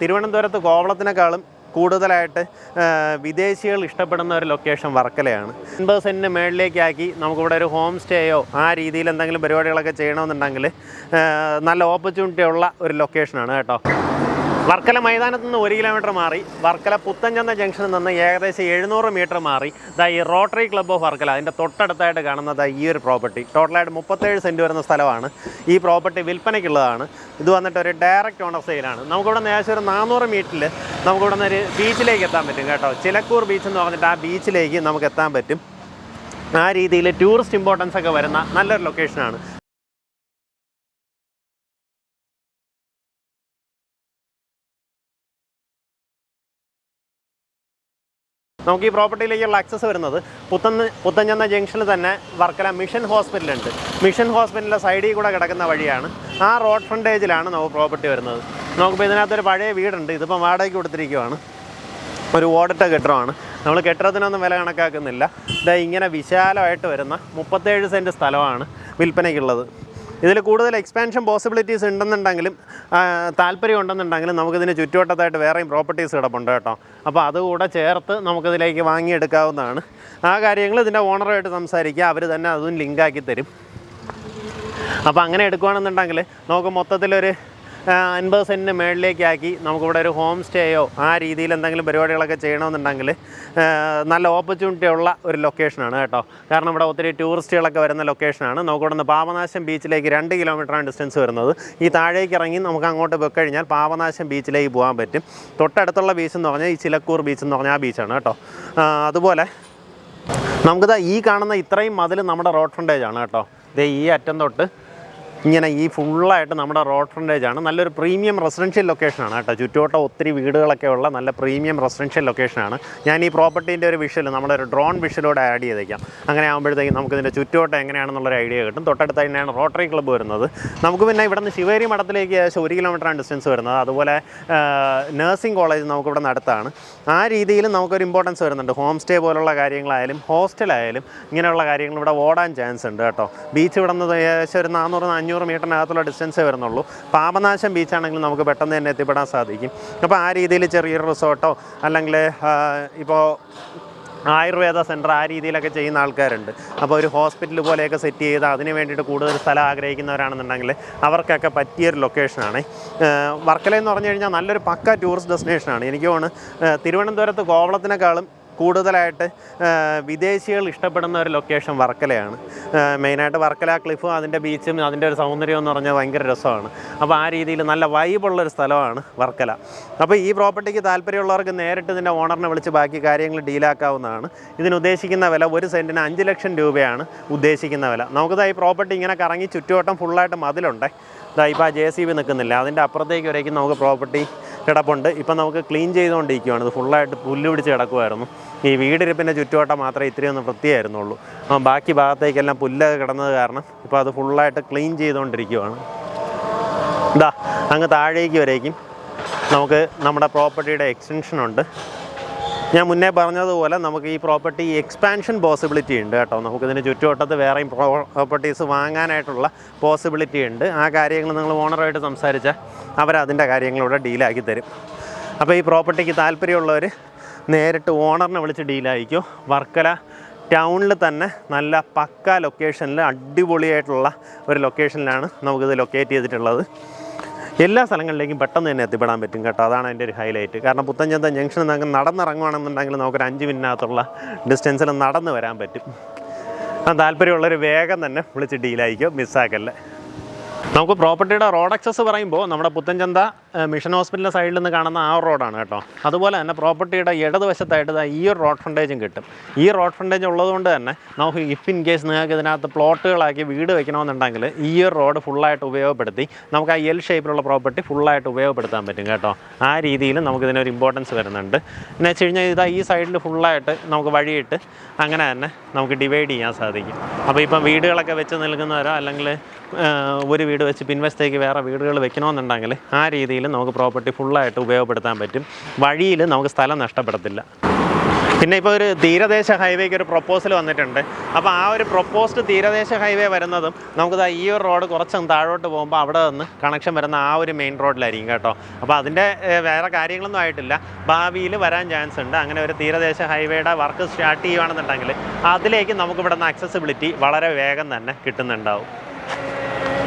തിരുവനന്തപുരത്ത് കോവളത്തിനേക്കാളും കൂടുതലായിട്ട് വിദേശികൾ ഇഷ്ടപ്പെടുന്ന ഒരു ലൊക്കേഷൻ വർക്കലയാണ്. അൻപത് സെന്റിന് മേളിലേക്കാക്കി നമുക്കിവിടെ ഒരു ഹോം സ്റ്റേയോ ആ രീതിയിൽ എന്തെങ്കിലും പരിപാടികളൊക്കെ ചെയ്യണമെന്നുണ്ടെങ്കിൽ നല്ല ഓപ്പർച്യൂണിറ്റി ഉള്ള ഒരു ലൊക്കേഷനാണ് കേട്ടോ. വർക്കല മൈതാനത്ത് നിന്ന് ഒരു കിലോമീറ്റർ മാറി വർക്കല പുത്തഞ്ചന്ത ജംഗ്ഷനിൽ നിന്ന് ഏകദേശം എഴുന്നൂറ് മീറ്റർ മാറി. ദാ ഈ റോട്ടറി ക്ലബ്ബ് ഓഫ് വർക്കല അതിന്റെ തൊട്ടടുത്തായിട്ട് കാണുന്നത് ഈ ഒരു പ്രോപ്പർട്ടി ടോട്ടലായിട്ട് മുപ്പത്തേഴ് സെന്റ് വരുന്ന സ്ഥലമാണ്. ഈ പ്രോപ്പർട്ടി വിൽപ്പനയ്ക്കുള്ളതാണ്. ഇത് വന്നിട്ട് ഒരു ഡയറക്റ്റ് ഓണർ സെയിലാണ് നമുക്കിവിടെ നിന്ന് ഏകദേശം ഒരു നാനൂറ് മീറ്ററിൽ നമുക്കിവിടെ നിന്ന് ഒരു ബീച്ചിലേക്ക് എത്താൻ പറ്റും കേട്ടോ. ചിലക്കൂർ ബീച്ച് എന്ന് പറഞ്ഞിട്ട് ആ ബീച്ചിലേക്ക് നമുക്ക് എത്താൻ പറ്റും. ആ രീതിയിൽ ടൂറിസ്റ്റ് ഇമ്പോർട്ടൻസ് ഒക്കെ വരുന്ന നല്ലൊരു ലൊക്കേഷനാണ് നമുക്ക് ഈ പ്രോപ്പർട്ടിയിലേക്കുള്ള ആക്സസ് വരുന്നത് പുത്തന്ന് പുത്തഞ്ചന്ത ജംഗ്ഷനിൽ തന്നെ വർക്കല മിഷൻ ഹോസ്പിറ്റലുണ്ട്. മിഷൻ ഹോസ്പിറ്റലിന്റെ സൈഡിൽ കൂടെ കിടക്കുന്ന വഴിയാണ്. ആ റോഡ് ഫ്രണ്ടേജിലാണ് നമുക്ക് പ്രോപ്പർട്ടി വരുന്നത്. നമുക്കിപ്പോൾ ഇതിനകത്തൊരു പഴയ വീടുണ്ട്. ഇതിപ്പോൾ വാടകയ്ക്ക് കൊടുത്തിരിക്കുവാണ്. ഒരു ഓടിട്ട കെട്ടിടമാണ്. നമ്മൾ കെട്ടിടത്തിനൊന്നും വില കണക്കാക്കുന്നില്ല. ഇതാ ഇങ്ങനെ വിശാലമായിട്ട് വരുന്ന മുപ്പത്തേഴ് സെന്റ് സ്ഥലമാണ് വിൽപ്പനയ്ക്കുള്ളത്. ഇതിൽ കൂടുതൽ എക്സ്പാൻഷൻ പോസിബിലിറ്റീസ് ഉണ്ടെന്നുണ്ടെങ്കിലും താല്പര്യം ഉണ്ടെന്നുണ്ടെങ്കിലും നമുക്കിതിന് ചുറ്റുവട്ടത്തായിട്ട് വേറെയും പ്രോപ്പർട്ടീസ് കിടപ്പുണ്ട് കേട്ടോ. അപ്പോൾ അതുകൂടെ ചേർത്ത് നമുക്കിതിലേക്ക് വാങ്ങിയെടുക്കാവുന്നതാണ്. ആ കാര്യങ്ങൾ ഇതിന്റെ ഓണറുമായിട്ട് സംസാരിക്കുക. അവർ തന്നെ അതും ലിങ്കാക്കി തരും. അപ്പോൾ അങ്ങനെ എടുക്കുകയാണെന്നുണ്ടെങ്കിൽ നമുക്ക് മൊത്തത്തിലൊരു അൻപത് സെന്റിന് മേളിലേക്കാക്കി നമുക്കിവിടെ ഒരു ഹോം സ്റ്റേയോ ആ രീതിയിൽ എന്തെങ്കിലും പരിപാടികളൊക്കെ ചെയ്യണമെന്നുണ്ടെങ്കിൽ നല്ല ഓപ്പർച്യൂണിറ്റി ഉള്ള ഒരു ലൊക്കേഷനാണ് കേട്ടോ. കാരണം ഇവിടെ ഒത്തിരി ടൂറിസ്റ്റുകളൊക്കെ വരുന്ന ലൊക്കേഷനാണ് നമുക്കിവിടെ നിന്ന് പാപനാശം ബീച്ചിലേക്ക് രണ്ട് കിലോമീറ്ററാണ് ഡിസ്റ്റൻസ് വരുന്നത്. ഈ താഴേക്ക് ഇറങ്ങി നമുക്ക് അങ്ങോട്ട് പോയി കഴിഞ്ഞാൽ പാപനാശം ബീച്ചിലേക്ക് പോകാൻ പറ്റും. തൊട്ടടുത്തുള്ള ബീച്ച് എന്ന് പറഞ്ഞാൽ ഈ ചിലക്കൂർ ബീച്ച് എന്ന് പറഞ്ഞാൽ ആ ബീച്ചാണ് കേട്ടോ. അതുപോലെ നമുക്കിതാ ഈ കാണുന്ന ഇത്രയും മതിൽ നമ്മുടെ റോഡ് ഫ്രണ്ടേജ് ആണ് കേട്ടോ. ഇതേ ഈ അറ്റം തൊട്ട് ഇങ്ങനെ ഈ ഫുള്ളായിട്ട് നമ്മുടെ റോഡ് ഫ്രണ്ടേജ് ആണ്. നല്ലൊരു പ്രീമിയം റെസിഡൻഷ്യൽ ലൊക്കേഷനാണ് കേട്ടോ. ചുറ്റുവട്ടം ഒത്തിരി വീടുകളൊക്കെ ഉള്ള നല്ല പ്രീമിയം റെസിഡൻഷ്യൽ ലൊക്കേഷനാണ് ഞാൻ ഈ പ്രോപ്പർട്ടീന്റെ ഒരു വിഷ്വൽ നമ്മുടെ ഒരു ഡ്രോൺ വിഷ്വലോടെ ആഡ് ചെയ്തേക്കാം. അങ്ങനെ ആകുമ്പോഴത്തേക്കും നമുക്ക് ഇതിന്റെ ചുറ്റുവട്ടം എങ്ങനെയാണെന്നുള്ളൊരു ഐഡിയ കിട്ടും. തൊട്ടടുത്ത് തന്നെയാണ് റോട്ടറി ക്ലബ്ബ് വരുന്നത്. നമുക്ക് പിന്നെ ഇവിടുന്ന് ശിവേരി മഠത്തിലേക്ക് ഏകദേശം ഒരു കിലോമീറ്ററാണ് ഡിസ്റ്റൻസ് വരുന്നത്. അതുപോലെ നഴ്സിംഗ് കോളേജ് നമുക്കിവിടെ നടത്താണ്. ആ രീതിയിൽ നമുക്കൊരു ഇമ്പോർട്ടൻസ് വരുന്നുണ്ട്. ഹോം സ്റ്റേ പോലുള്ള കാര്യങ്ങളായാലും ഹോസ്റ്റലായാലും ഇങ്ങനെയുള്ള കാര്യങ്ങൾ ഇവിടെ ഓടാൻ ചാൻസ് ഉണ്ട് കേട്ടോ. ബീച്ച് ഇവിടെ നിന്ന് ഏകദേശം ഒരു നാനൂറ് അഞ്ഞൂറ് മീറ്ററിനകത്തുള്ള ഡിസ്റ്റൻസേ വരുന്നുള്ളൂ. പാപനാശം ബീച്ചാണെങ്കിൽ നമുക്ക് പെട്ടെന്ന് തന്നെ എത്തിപ്പെടാൻ സാധിക്കും. അപ്പോൾ ആ രീതിയിൽ ചെറിയൊരു റിസോർട്ടോ അല്ലെങ്കിൽ ഇപ്പോൾ ആയുർവേദ സെന്റർ ആ രീതിയിലൊക്കെ ചെയ്യുന്ന ആൾക്കാരുണ്ട്. അപ്പോൾ ഒരു ഹോസ്പിറ്റൽ പോലെയൊക്കെ സെറ്റ് ചെയ്ത് അതിന് വേണ്ടിയിട്ട് കൂടുതൽ സ്ഥലം ആഗ്രഹിക്കുന്നവരാണെന്നുണ്ടെങ്കിൽ അവർക്കൊക്കെ പറ്റിയൊരു ലൊക്കേഷനാണ് വർക്കല എന്ന് പറഞ്ഞു കഴിഞ്ഞാൽ നല്ലൊരു പക്ക ടൂറിസ്റ്റ് ഡെസ്റ്റിനേഷനാണ് എനിക്ക് തോന്നുന്നു തിരുവനന്തപുരത്ത് കോവളത്തിനേക്കാളും കൂടുതലായിട്ട് വിദേശികൾ ഇഷ്ടപ്പെടുന്ന ഒരു ലൊക്കേഷൻ വർക്കലയാണ്. മെയിനായിട്ട് വർക്കല ക്ലിഫും അതിന്റെ ബീച്ചും അതിന്റെ ഒരു സൗന്ദര്യം എന്ന് പറഞ്ഞാൽ ഭയങ്കര രസമാണ്. അപ്പോൾ ആ രീതിയിൽ നല്ല വൈബുള്ളൊരു സ്ഥലമാണ് വർക്കല. അപ്പോൾ ഈ പ്രോപ്പർട്ടിക്ക് താല്പര്യമുള്ളവർക്ക് നേരിട്ട് ഇതിന്റെ ഓണറിനെ വിളിച്ച് ബാക്കി കാര്യങ്ങൾ ഡീലാക്കാവുന്നതാണ്. ഇതിനുദ്ദേശിക്കുന്ന വില ഒരു സെന്റിന് അഞ്ച് ലക്ഷം രൂപയാണ് ഉദ്ദേശിക്കുന്ന വില. നമുക്കിതാ ഈ പ്രോപ്പർട്ടി ഇങ്ങനെ കറങ്ങി ചുറ്റുവട്ടം ഫുള്ളായിട്ട് മതിലുണ്ടേ. ഇതാ ഇപ്പോൾ ആ ജെ സി ബി നിൽക്കുന്നില്ല? അതിന്റെ അപ്പുറത്തേക്ക് വരേക്കും നമുക്ക് പ്രോപ്പർട്ടി കിടപ്പുണ്ട്. ഇപ്പം നമുക്ക് ക്ലീൻ ചെയ്തുകൊണ്ടിരിക്കുകയാണ് ഇത് ഫുള്ളായിട്ട് പുല്ല് പിടിച്ച് കിടക്കുമായിരുന്നു ഈ വീടിരിപ്പിന്റെ ചുറ്റുവട്ടം മാത്രമേ ഇത്രയും ഒന്ന് വൃത്തിയായിരുന്നുള്ളൂ. ബാക്കി ഭാഗത്തേക്കെല്ലാം പുല്ല് കിടന്നത് കാരണം ഇപ്പോൾ അത് ഫുള്ളായിട്ട് ക്ലീൻ ചെയ്തുകൊണ്ടിരിക്കുകയാണ് ഇതാ അങ്ങ് താഴേക്ക് വരേക്കും. നമുക്ക് നമ്മുടെ പ്രോപ്പർട്ടിയുടെ എക്സ്റ്റൻഷൻ ഉണ്ട്. ഞാൻ മുന്നേ പറഞ്ഞതുപോലെ നമുക്ക് ഈ പ്രോപ്പർട്ടി എക്സ്പാൻഷൻ പോസിബിലിറ്റി ഉണ്ട് കേട്ടോ. നമുക്കിതിന് ചുറ്റുവട്ടത്ത് വേറെയും പ്രോപ്പർട്ടീസ് വാങ്ങാനായിട്ടുള്ള പോസിബിലിറ്റി ഉണ്ട്. ആ കാര്യങ്ങൾ നിങ്ങൾ ഓണറായിട്ട് സംസാരിച്ചാൽ അവരതിന്റെ കാര്യങ്ങളിവിടെ ഡീലാക്കി തരും. അപ്പോൾ ഈ പ്രോപ്പർട്ടിക്ക് താല്പര്യമുള്ളവർ നേരിട്ട് ഓണറിനെ വിളിച്ച് ഡീലായിരിക്കും. വർക്കല ടൗണിൽ തന്നെ നല്ല പക്ക ലൊക്കേഷനിൽ അടിപൊളിയായിട്ടുള്ള ഒരു ലൊക്കേഷനിലാണ് നമുക്കിത് ലൊക്കേറ്റ് ചെയ്തിട്ടുള്ളത്. എല്ലാ സ്ഥലങ്ങളിലേക്കും പെട്ടെന്ന് തന്നെ എത്തിപ്പെടാൻ പറ്റും കേട്ടോ. അതാണ് അതിന്റെ ഒരു ഹൈലൈറ്റ്. കാരണം പുത്തഞ്ചന്ത ജംഗ്ഷനിൽ നിന്ന് നടന്നിറങ്ങുവാണെന്നുണ്ടെങ്കിൽ നമുക്കൊരു അഞ്ച് മിനിറ്റിനകത്തുള്ള ഡിസ്റ്റൻസിൽ നടന്ന് വരാൻ പറ്റും. താല്പര്യമുള്ളൊരു വേഗം തന്നെ വിളിച്ച് ഡീലായിരിക്കും മിസ്സാക്കല്ലേ. നമുക്ക് പ്രോപ്പർട്ടിയുടെ റോഡ് അക്സസ് പറയുമ്പോൾ നമ്മുടെ പുത്തൻചന്ത മിഷൻ ഹോസ്പിറ്റലിന്റെ സൈഡിൽ നിന്ന് കാണുന്ന ആ റോഡാണ് കേട്ടോ. അതുപോലെ തന്നെ പ്രോപ്പർട്ടിയുടെ ഇടതുവശത്തായിട്ട് ഈ ഒരു റോഡ് ഫ്രണ്ടേജും കിട്ടും. ഈ റോഡ് ഫ്രണ്ടേജ് ഉള്ളതുകൊണ്ട് തന്നെ നമുക്ക് ഇഫ് ഇൻ കേസ് നിങ്ങൾക്ക് ഇതിനകത്ത് പ്ലോട്ടുകളാക്കി വീട് വെക്കണമെന്നുണ്ടെങ്കിൽ ഈ ഒരു റോഡ് ഫുള്ളായിട്ട് ഉപയോഗപ്പെടുത്തി നമുക്ക് ആ എൽ ഷേപ്പിലുള്ള പ്രോപ്പർട്ടി ഫുള്ളായിട്ട് ഉപയോഗപ്പെടുത്താൻ പറ്റും കേട്ടോ. ആ രീതിയിൽ നമുക്ക് ഇതിനൊരു ഇമ്പോർട്ടൻസ് വരുന്നുണ്ട്. എന്ന് വെച്ച് കഴിഞ്ഞാൽ ഇതാ ഈ സൈഡിൽ ഫുള്ളായിട്ട് നമുക്ക് വഴിയിട്ട് അങ്ങനെ തന്നെ നമുക്ക് ഡിവൈഡ് ചെയ്യാൻ സാധിക്കും. അപ്പോൾ ഇപ്പം വീടുകളൊക്കെ വെച്ച് നൽകുന്നവരോ അല്ലെങ്കിൽ ഒരു വീട് വെച്ച് പിൻവശത്തേക്ക് വേറെ വീടുകൾ വെക്കണമെന്നുണ്ടെങ്കിൽ ആ രീതിയിൽ നമുക്ക് പ്രോപ്പർട്ടി ഫുള്ളായിട്ട് ഉപയോഗപ്പെടുത്താൻ പറ്റും. വഴിയിൽ നമുക്ക് സ്ഥലം നഷ്ടപ്പെടത്തില്ല. പിന്നെ ഇപ്പോൾ ഒരു തീരദേശ ഹൈവേക്ക് ഒരു പ്രൊപ്പോസൽ വന്നിട്ടുണ്ട്. അപ്പോൾ ആ ഒരു പ്രൊപ്പോസ്ഡ് തീരദേശ ഹൈവേ വരുന്നതും നമുക്ക് ഈ ഒരു റോഡ് കുറച്ചൊന്ന് താഴോട്ട് പോകുമ്പോൾ അവിടെ നിന്ന് കണക്ഷൻ വരുന്ന ആ ഒരു മെയിൻ റോഡിലായിരിക്കും കേട്ടോ. അപ്പോൾ അതിന്റെ വേറെ കാര്യങ്ങളൊന്നും ആയിട്ടില്ല. ഭാവിയിൽ വരാൻ ചാൻസ് ഉണ്ട്. അങ്ങനെ ഒരു തീരദേശ ഹൈവേയുടെ വർക്ക് സ്റ്റാർട്ട് ചെയ്യുകയാണെന്നുണ്ടെങ്കിൽ അതിലേക്ക് നമുക്ക് ഇവിടെ നിന്ന് അക്സസിബിലിറ്റി വളരെ വേഗം തന്നെ കിട്ടുന്നുണ്ടാവും.